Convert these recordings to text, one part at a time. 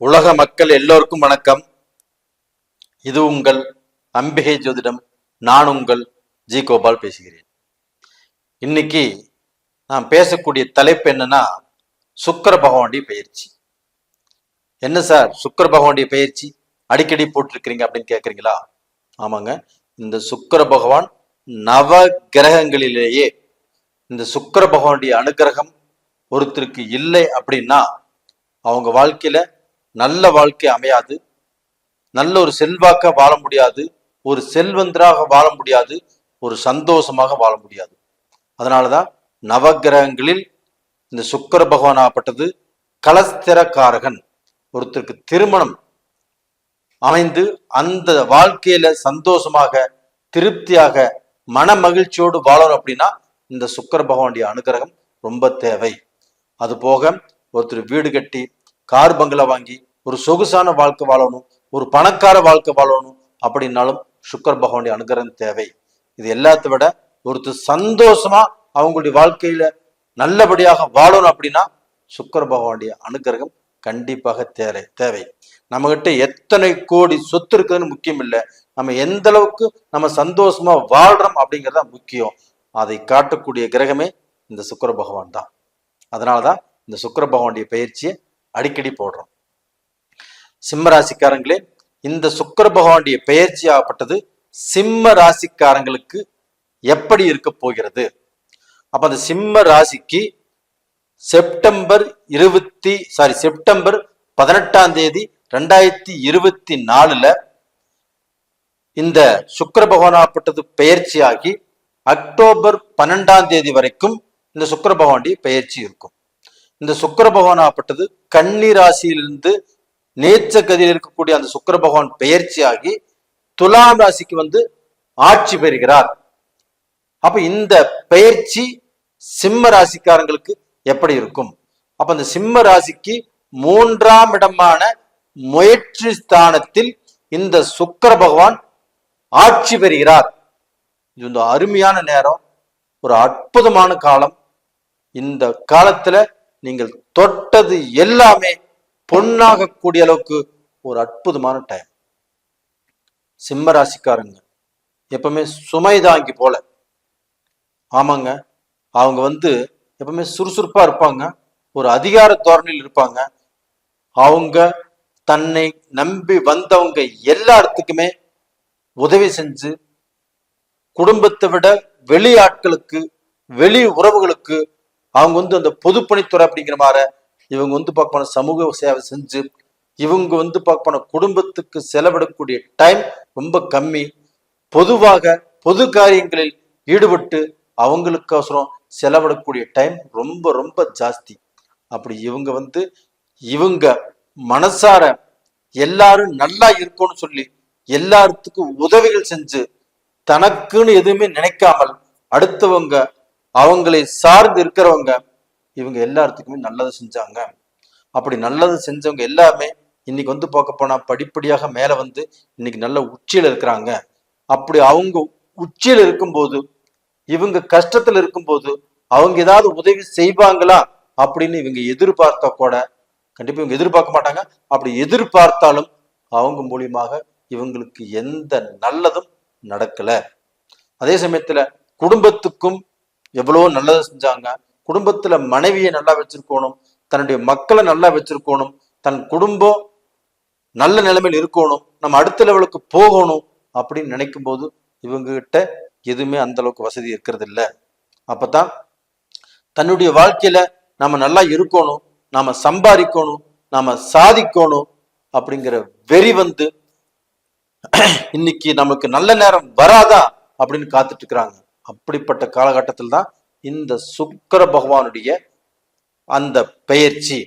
உலக மக்கள் எல்லோருக்கும் வணக்கம். இது உங்கள் அம்பிகை ஜோதிடம். நான் உங்கள் ஜி கோபால் பேசுகிறேன். இன்னைக்கு நான் பேசக்கூடிய தலைப்பு என்னன்னா சுக்கர பகவானுடைய பயிற்சி என்ன சார்? சுக்கர பகவானுடைய பயிற்சி அடிக்கடி போட்டிருக்கிறீங்க அப்படின்னு கேட்குறீங்களா ஆமாங்க. இந்த சுக்கர பகவான் நவ கிரகங்களிலேயே இந்த சுக்கர பகவானுடைய அனுகிரகம் ஒருத்தருக்கு இல்லை அப்படின்னா அவங்க வாழ்க்கையில நல்ல வாழ்க்கை அமையாது. நல்ல ஒரு செல்வாக்க வாழ முடியாது. ஒரு செல்வந்தராக வாழ முடியாது. ஒரு சந்தோஷமாக வாழ முடியாது. அதனாலதான் நவகிரகங்களில் இந்த சுக்கர பகவானாகப்பட்டது கலஸ்திரக்காரகன். ஒருத்தருக்கு திருமணம் அமைந்து அந்த வாழ்க்கையில சந்தோஷமாக திருப்தியாக மன மகிழ்ச்சியோடு வாழணும் அப்படின்னா இந்த சுக்கர பகவானுடைய அனுகிரகம் ரொம்ப தேவை. அது போக ஒருத்தர் வீடு கட்டி கார் பங்களா வாங்கி ஒரு சொகுசான வாழ்க்கை வாழணும் ஒரு பணக்கார வாழ்க்கை வாழணும் அப்படின்னாலும் சுக்கர் பகவானுடைய அனுகிரகம் தேவை. இது எல்லாத்த விட ஒருத்தர் சந்தோஷமா அவங்களுடைய வாழ்க்கையில நல்லபடியாக வாழணும் அப்படின்னா சுக்கர பகவானுடைய அனுகிரகம் கண்டிப்பாக தேவை தேவை. நம்மகிட்ட எத்தனை கோடி சொத்து இருக்குதுன்னு முக்கியம் இல்லை. நம்ம எந்த அளவுக்கு நம்ம சந்தோஷமா வாழ்றோம் அப்படிங்கிறது தான் முக்கியம். அதை காட்டக்கூடிய கிரகமே இந்த சுக்கர பகவான் தான். அதனாலதான் இந்த சுக்கர பகவானுடைய பயிற்சியை அடிக்கடி போடுறோம். சிம்ம ராசிக்காரங்களே இந்த சுக்கர பகவானுடைய பெயர்ச்சி ஆகப்பட்டது சிம்ம ராசிக்காரங்களுக்கு எப்படி இருக்க போகிறது? அப்ப அந்த சிம்ம ராசிக்கு செப்டம்பர் இருபத்தி சாரி செப்டம்பர் பதினெட்டாம் தேதி ரெண்டாயிரத்தி இருபத்தி நாலுல இந்த சுக்கர பகவானாகப்பட்டது பெயர்ச்சியாகி அக்டோபர் பன்னெண்டாம் தேதி வரைக்கும் இந்த சுக்கர பகவானுடைய பெயர்ச்சி இருக்கும். இந்த சுக்கர பகவான் ஆப்பட்டது கன்னி ராசியிலிருந்து நேச்ச கதியில் இருக்கக்கூடிய அந்த சுக்கிர பகவான் பெயர்ச்சியாகி துலாம் ராசிக்கு வந்து ஆட்சி பெறுகிறார். அப்ப இந்த பெயர்ச்சி சிம்ம ராசிக்காரங்களுக்கு எப்படி இருக்கும்? அப்ப இந்த சிம்ம ராசிக்கு மூன்றாம் இடமான முயற்சி ஸ்தானத்தில் இந்த சுக்கர பகவான் ஆட்சி பெறுகிறார். இது வந்து அருமையான நேரம். ஒரு அற்புதமான காலம். இந்த காலத்துல நீங்கள் தொட்டது எல்லாமே பொண்ணாக கூடிய அளவுக்கு ஒரு அற்புதமான டைம் சிம்ம ராசிக்காரங்க எப்பவுமே சுமை தாங்கி போல. ஆமாங்க அவங்க வந்து எப்பவுமே சுறுசுறுப்பா இருப்பாங்க ஒரு அதிகார தோரணையில் இருப்பாங்க. அவங்க தன்னை நம்பி வந்தவங்க எல்லாத்துக்குமே உதவி செஞ்சு குடும்பத்தை விட வெளி ஆட்களுக்கு வெளி உறவுகளுக்கு அவங்க வந்து அந்த பொதுப்பணித்துறை அப்படிங்கிற மாதிரி இவங்க வந்து பார்ப்பான போன சமூக சேவை செஞ்சு இவங்க வந்து பார்ப்பான போன குடும்பத்துக்கு செலவிடக்கூடிய டைம் ரொம்ப கம்மி. பொதுவாக பொது காரியங்களில் ஈடுபட்டு அவங்களுக்கோசரம் செலவிடக்கூடிய டைம் ரொம்ப ரொம்ப ஜாஸ்தி. அப்படி இவங்க வந்து இவங்க மனசார எல்லாரும் நல்லா இருக்கும்னு சொல்லி எல்லாத்துக்கும் உதவிகள் செஞ்சு தனக்குன்னு எதுவுமே நினைக்காமல் அடுத்தவங்க அவங்களை சார்ந்து இருக்கிறவங்க இவங்க எல்லாத்துக்குமே நல்லது செஞ்சாங்க. அப்படி நல்லது செஞ்சவங்க எல்லாமே இன்னைக்கு வந்து பார்க்க போனா படிப்படியாக மேல வந்து இன்னைக்கு நல்ல உச்சியில இருக்கிறாங்க. அப்படி அவங்க உச்சியில இருக்கும்போது இவங்க கஷ்டத்துல இருக்கும்போது அவங்க ஏதாவது உதவி செய்வாங்களா அப்படின்னு இவங்க எதிர்பார்த்தா கூட கண்டிப்பா இவங்க எதிர்பார்க்க மாட்டாங்க. அப்படி எதிர்பார்த்தாலும் அவங்க மூலியமாக இவங்களுக்கு எந்த நல்லதும் நடக்கல. அதே சமயத்துல குடும்பத்துக்கும் எவ்வளவோ நல்லது செஞ்சாங்க. குடும்பத்துல மனைவியை நல்லா வச்சிருக்கணும் தன்னுடைய மக்களை நல்லா வச்சிருக்கணும் தன் குடும்பம் நல்ல நிலைமையில் இருக்கணும் நம்ம அடுத்த லெவலுக்கு போகணும் அப்படின்னு நினைக்கும் போது இவங்க கிட்ட எதுவுமே அந்த அளவுக்கு வசதி இருக்கிறது இல்ல அப்பதான் தன்னுடைய வாழ்க்கையில நம்ம நல்லா இருக்கணும் நாம சம்பாதிக்கணும் நாம சாதிக்கணும் அப்படிங்கிற வெறி வந்து இன்னைக்கு நமக்கு நல்ல நேரம் வராதா அப்படின்னு காத்துட்டு இருக்கிறாங்க. அப்படிப்பட்ட காலகட்டத்தில் தான் இந்த சுக்கர பகவானுடைய அந்த பயிற்சி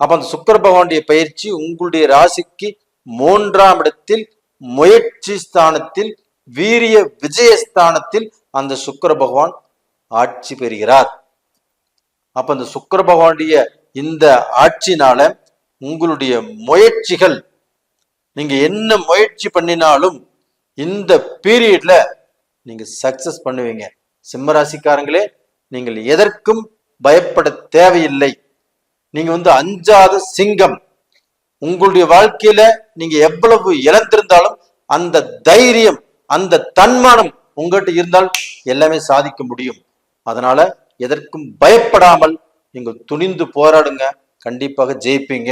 அப்ப அந்த சுக்கர பகவானுடைய பயிற்சி உங்களுடைய ராசிக்கு மூன்றாம் இடத்தில் முயற்சி ஸ்தானத்தில் வீரிய விஜயஸ்தானத்தில் அந்த சுக்கர பகவான் ஆட்சி பெறுகிறார். அப்ப அந்த சுக்கர பகவானுடைய இந்த ஆட்சினால உங்களுடைய முயற்சிகள் நீங்க என்ன முயற்சி பண்ணினாலும் இந்த பீரியட்ல நீங்க சக்சஸ் பண்ணுவீங்க. சிம்மராசிக்காரங்களே நீங்கள் எதற்கும் பயப்பட தேவையில்லை. நீங்க வந்து அஞ்சாத சிங்கம். உங்களுடைய வாழ்க்கையில நீங்க எவ்வளவு இழந்திருந்தாலும் அந்த தைரியம் அந்த தன்மானம் உங்ககிட்ட இருந்தால் எல்லாமே சாதிக்க முடியும். அதனால எதற்கும் பயப்படாமல் நீங்க துணிந்து போராடுங்க. கண்டிப்பாக ஜெயிப்பீங்க.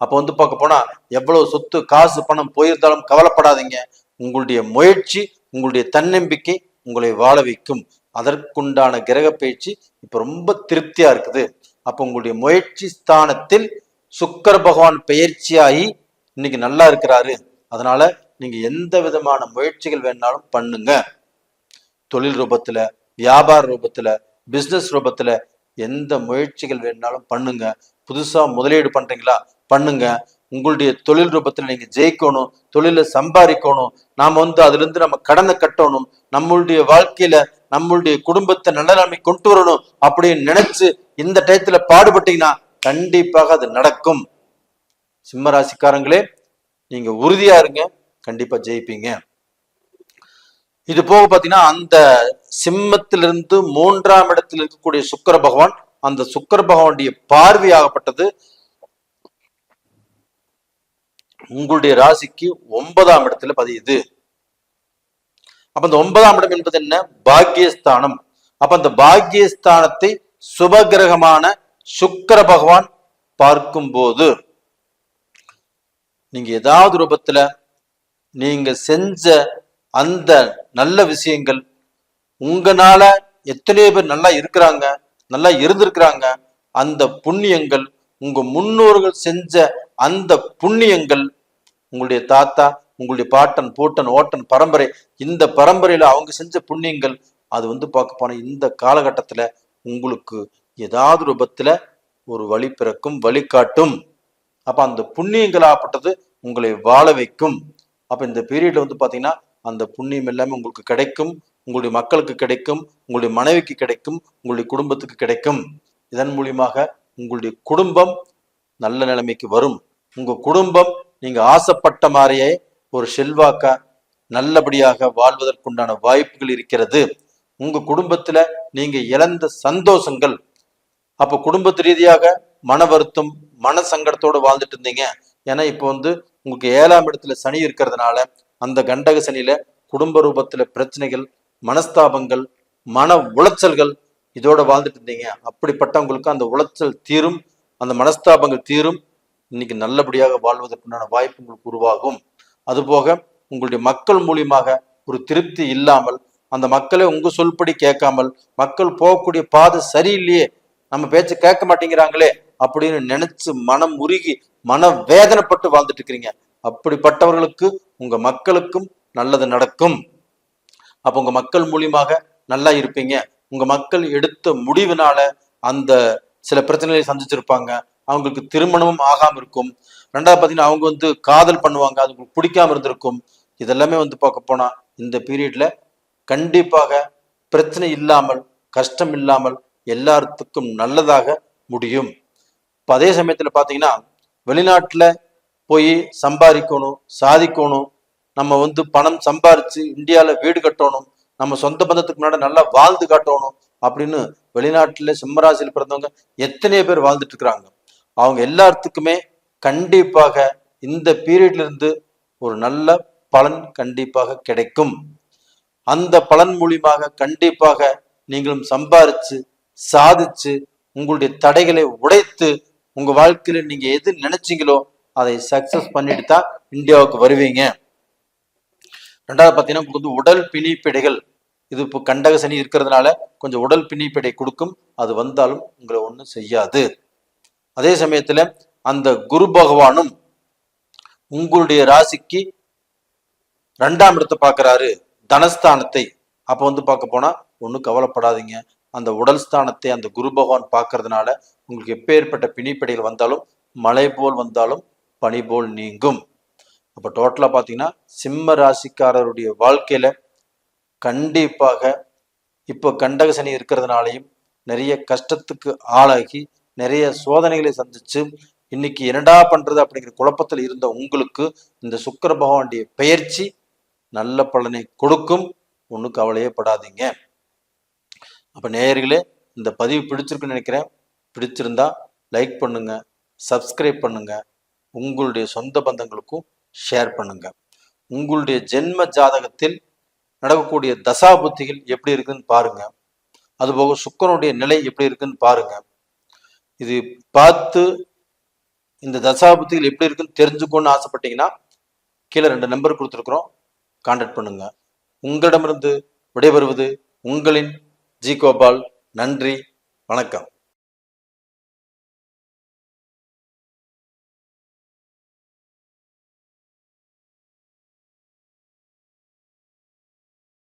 அப்போ வந்து பார்க்க போனா எவ்வளவு சொத்து காசு பணம் போயிருந்தாலும் கவலைப்படாதீங்க. உங்களுடைய முயற்சி உங்களுடைய தன்னம்பிக்கை உங்களை வாழ வைக்கும். அதற்குண்டான கிரக பயிற்சி இப்ப ரொம்ப திருப்தியா இருக்குது. அப்போ உங்களுடைய முயற்சி ஸ்தானத்தில் சுக்கர பகவான் பெயர்ச்சியாகி இன்னைக்கு நல்லா இருக்கிறாரு. அதனால நீங்க எந்த விதமான முயற்சிகள் வேணாலும் பண்ணுங்க. தொழில் ரூபத்துல வியாபார ரூபத்துல பிசினஸ் ரூபத்துல எந்த முயற்சிகள் வேணாலும் பண்ணுங்க. புதுசா முதலீடு பண்றீங்களா? பண்ணுங்க. உங்களுடைய தொழில் ரூபத்துல நீங்க ஜெயிக்கணும் தொழில சம்பாதிக்கணும் நாம வந்து அதுல இருந்து நம்ம கடனை கட்டணும் நம்மளுடைய வாழ்க்கையில நம்மளுடைய குடும்பத்தை நல்ல நிலைமை கொண்டு வரணும் அப்படின்னு நினைச்சு இந்த டயத்துல பாடுபட்டீங்கன்னா கண்டிப்பாக அது நடக்கும். சிம்ம ராசிக்காரங்களே நீங்க உறுதியா இருங்க கண்டிப்பா ஜெயிப்பீங்க. இது போக பாத்தீங்கன்னா அந்த சிம்மத்திலிருந்து மூன்றாம் இடத்தில் இருக்கக்கூடிய சுக்கர பகவான் அந்த சுக்கர பகவானுடைய பார்வையாகப்பட்டது. உங்களுடைய ராசிக்கு ஒன்பதாம் இடத்துல பதியுது. அப்ப அந்த ஒன்பதாம் இடம் என்பது என்ன? பாக்கியஸ்தானம். அப்ப அந்த பாக்கியஸ்தானத்தை சுபகிரகமான சுக்கர பகவான் பார்க்கும்போது நீங்க ஏதாவது ரூபத்துல நீங்க செஞ்ச அந்த நல்ல விஷயங்கள் உங்களால எத்தனையோ பேர் நல்லா இருக்கிறாங்க நல்லா இருந்திருக்கிறாங்க அந்த புண்ணியங்கள் உங்க முன்னோர்கள் செஞ்ச அந்த புண்ணியங்கள் உங்களுடைய தாத்தா உங்களுடைய பாட்டன் பூட்டன் ஓட்டன் பரம்பரை இந்த பரம்பரையில அவங்க செஞ்ச புண்ணியங்கள் அது வந்து பார்க்க போன இந்த காலகட்டத்துல உங்களுக்கு ஏதாவது ரூபத்துல ஒரு வழி பிறக்கும் வழிகாட்டும் அப்ப அந்த புண்ணியங்களாகப்பட்டது உங்களை வாழ வைக்கும். அப்ப இந்த பீரியட்ல வந்து பாத்தீங்கன்னா அந்த புண்ணியம் எல்லாமே உங்களுக்கு கிடைக்கும் உங்களுடைய மக்களுக்கு கிடைக்கும் உங்களுடைய மனைவிக்கு கிடைக்கும் உங்களுடைய குடும்பத்துக்கு கிடைக்கும். இதன் மூலியமாக உங்களுடைய குடும்பம் நல்ல நிலைமைக்கு வரும். உங்க குடும்பம் நீங்க ஆசைப்பட்ட மாதிரியே ஒரு செல்வாக்கா நல்லபடியாக வாழ்வதற்குண்டான வாய்ப்புகள் இருக்கிறது. உங்க குடும்பத்துல நீங்க இழந்த சந்தோஷங்கள். அப்ப குடும்பத்து ரீதியாக மன வருத்தம் மன சங்கடத்தோட வாழ்ந்துட்டு இருந்தீங்க. ஏன்னா இப்போ வந்து உங்களுக்கு ஏழாம் இடத்துல சனி இருக்கிறதுனால அந்த கண்டக சனியில குடும்ப ரூபத்துல பிரச்சனைகள் மனஸ்தாபங்கள் மன உளைச்சல்கள் இதோட வாழ்ந்துட்டு இருந்தீங்க. அப்படிப்பட்டவங்களுக்கு அந்த உளைச்சல் தீரும் அந்த மனஸ்தாபங்கள் தீரும். இன்னைக்கு நல்லபடியாக வாழ்வதற்குண்டான வாய்ப்பு உங்களுக்கு உருவாகும். அதுபோக உங்களுடைய மக்கள் மூலியமாக ஒரு திருப்தி இல்லாமல் அந்த மக்களை உங்க சொல்படி கேட்காமல் மக்கள் போகக்கூடிய பாதை சரியில்லையே நம்ம பேச்ச கேட்க மாட்டேங்கிறாங்களே அப்படின்னு நினைச்சு மனம் உருகி மன வேதனைப்பட்டு வாழ்ந்துட்டு இருக்கிறீங்க. அப்படிப்பட்டவர்களுக்கு உங்க மக்களுக்கும் நல்லது நடக்கும். அப்ப உங்க மக்கள் மூலியமாக நல்லா இருப்பீங்க. உங்க மக்கள் எடுத்த முடிவுனால அந்த சில பிரச்சனைகளை சந்திச்சிருப்பாங்க. அவங்களுக்கு திருமணமும் ஆகாம இருக்கும். ரெண்டாவது பாத்தீங்கன்னா அவங்க வந்து காதல் பண்ணுவாங்க அது உங்களுக்கு பிடிக்காம இருந்திருக்கும். இதெல்லாமே வந்து பார்க்க போனா இந்த பீரியட்ல கண்டிப்பாக பிரச்சனை இல்லாமல் கஷ்டம் இல்லாமல் எல்லாத்துக்கும் நல்லதாக முடியும். இப்போ அதே சமயத்துல பாத்தீங்கன்னா வெளிநாட்டுல போய் சம்பாதிக்கணும் சாதிக்கணும் நம்ம வந்து பணம் சம்பாரிச்சு இந்தியால வீடு கட்டணும் நம்ம சொந்த பந்தத்துக்கு முன்னாடி நல்லா வாழ்ந்து காட்டணும் அப்படின்னு வெளிநாட்டுல சிம்மராசியில் பிறந்தவங்க எத்தனையோ பேர் வாழ்ந்துட்டு இருக்கிறாங்க. அவங்க எல்லாத்துக்குமே கண்டிப்பாக இந்த பீரியட்ல இருந்து ஒரு நல்ல பலன் கண்டிப்பாக கிடைக்கும். அந்த பலன் மூலியமாக கண்டிப்பாக நீங்களும் சம்பாரிச்சு சாதிச்சு உங்களுடைய தடைகளை உடைத்து உங்க வாழ்க்கையில நீங்க எது நினைச்சீங்களோ அதை சக்சஸ் பண்ணிட்டு தான் இந்தியாவுக்கு வருவீங்க. ரெண்டாவது பார்த்தீங்கன்னா உங்களுக்கு வந்து உடல் பிணிப்பிடைகள். இது இப்போ கண்டக சனி இருக்கிறதுனால கொஞ்சம் உடல் பிணிப்பிடை கொடுக்கும். அது வந்தாலும் உங்களை ஒன்றும் செய்யாது. அதே சமயத்துல அந்த குரு பகவானும் உங்களுடைய ராசிக்கு ரெண்டாம் இடத்தை பார்க்கறாரு தனஸ்தானத்தை. அப்போ வந்து பார்க்க போனா ஒன்றும் கவலைப்படாதீங்க. அந்த உடல் ஸ்தானத்தை அந்த குரு பகவான் பார்க்கறதுனால உங்களுக்கு எப்பேற்பட்ட பிணிப்படைகள் வந்தாலும் மழை போல் வந்தாலும் பனி போல் நீங்கும். அப்போ டோட்டலாக பார்த்தீங்கன்னா சிம்ம ராசிக்காரருடைய வாழ்க்கையில கண்டிப்பாக இப்போ கண்டக சனி இருக்கிறதுனாலையும் நிறைய கஷ்டத்துக்கு ஆளாகி நிறைய சோதனைகளை சந்திச்சு இன்னைக்கு என்னடா பண்றது அப்படிங்கிற குழப்பத்தில் இருந்த உங்களுக்கு இந்த சுக்கர பகவானுடைய பெயர்ச்சி நல்ல பலனை கொடுக்கும். ஒன்றும் கவலையே படாதீங்க. அப்போ நேயர்களே இந்த பதிவு பிடிச்சிருக்குன்னு நினைக்கிறேன். பிடிச்சிருந்தா லைக் பண்ணுங்க சப்ஸ்கிரைப் பண்ணுங்க. உங்களுடைய சொந்த பந்தங்களுக்கும் ஷேர் பண்ணுங்க. உங்களுடைய ஜென்ம ஜாதகத்தில் நடக்கக்கூடிய தசா புத்திகள் எப்படி இருக்குன்னு பாருங்க. அதுபோக சுக்கரனுடைய நிலை எப்படி இருக்குன்னு பாருங்க. இது பார்த்து இந்த தசாபுத்திகள் எப்படி இருக்குன்னு தெரிஞ்சுக்கணும்னு ஆசைப்பட்டீங்கன்னா கீழே ரெண்டு நம்பர் கொடுத்துருக்குறோம். கான்டாக்ட் பண்ணுங்க. உங்களிடமிருந்து விடைபெறுவது உங்களின் ஜி கோபால். நன்றி. வணக்கம்.